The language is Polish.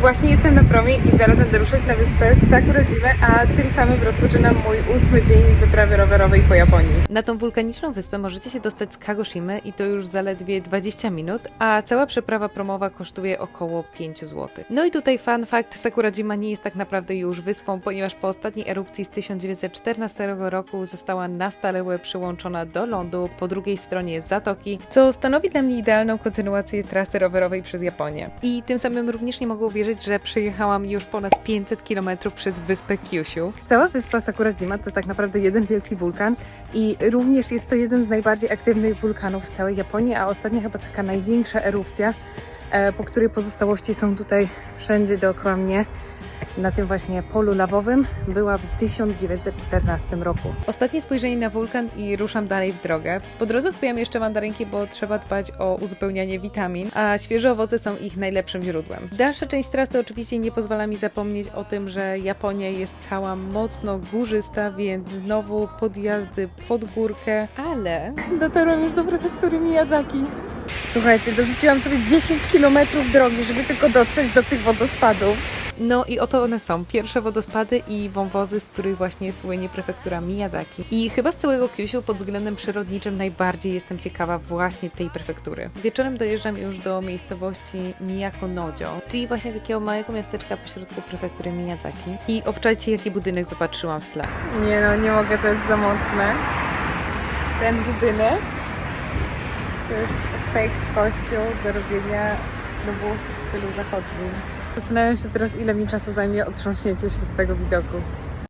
Właśnie jestem na promie i zaraz będę ruszać na wyspę Sakuradzimę, a tym samym rozpoczynam mój ósmy dzień wyprawy rowerowej po Japonii. Na tą wulkaniczną wyspę możecie się dostać z Kagoshimy i to już zaledwie 20 minut, a cała przeprawa promowa kosztuje około 5 zł. No i tutaj fun fact, Sakuradzima nie jest tak naprawdę już wyspą, ponieważ po ostatniej erupcji z 1914 roku została na stałe przyłączona do lądu po drugiej stronie zatoki, co stanowi dla mnie idealną kontynuację trasy rowerowej przez Japonię. I tym samym również nie mogę uwierzyć, że przejechałam już ponad 500 km przez wyspę Kyushu. Cała wyspa Sakuradzima to tak naprawdę jeden wielki wulkan i również jest to jeden z najbardziej aktywnych wulkanów w całej Japonii, a ostatnia chyba taka największa erupcja, e, po której pozostałości są tutaj wszędzie dookoła mnie na tym właśnie polu lawowym była w 1914 roku. Ostatnie spojrzenie na wulkan i ruszam dalej w drogę. Po drodze kupiłam jeszcze mandarynki, bo trzeba dbać o uzupełnianie witamin, a świeże owoce są ich najlepszym źródłem. Dalsza część trasy oczywiście nie pozwala mi zapomnieć o tym, że Japonia jest cała mocno górzysta, więc znowu podjazdy pod górkę, ale dotarłam już do prefektury Miyazaki. Słuchajcie, dorzuciłam sobie 10 km drogi, żeby tylko dotrzeć do tych wodospadów. No i oto one są. Pierwsze wodospady i wąwozy, z których właśnie słynie prefektura Miyazaki. I chyba z całego Kyushu pod względem przyrodniczym najbardziej jestem ciekawa właśnie tej prefektury. Wieczorem dojeżdżam już do miejscowości Miyako-Nojo, czyli właśnie takiego małego miasteczka pośrodku prefektury Miyazaki. I obczajcie, jaki budynek wypatrzyłam w tle. Nie no, nie mogę, to jest za mocne. Ten budynek to jest fake kościół do robienia ślubów w stylu zachodnim. Zastanawiam się teraz, ile mi czasu zajmie otrząśnięcie się z tego widoku.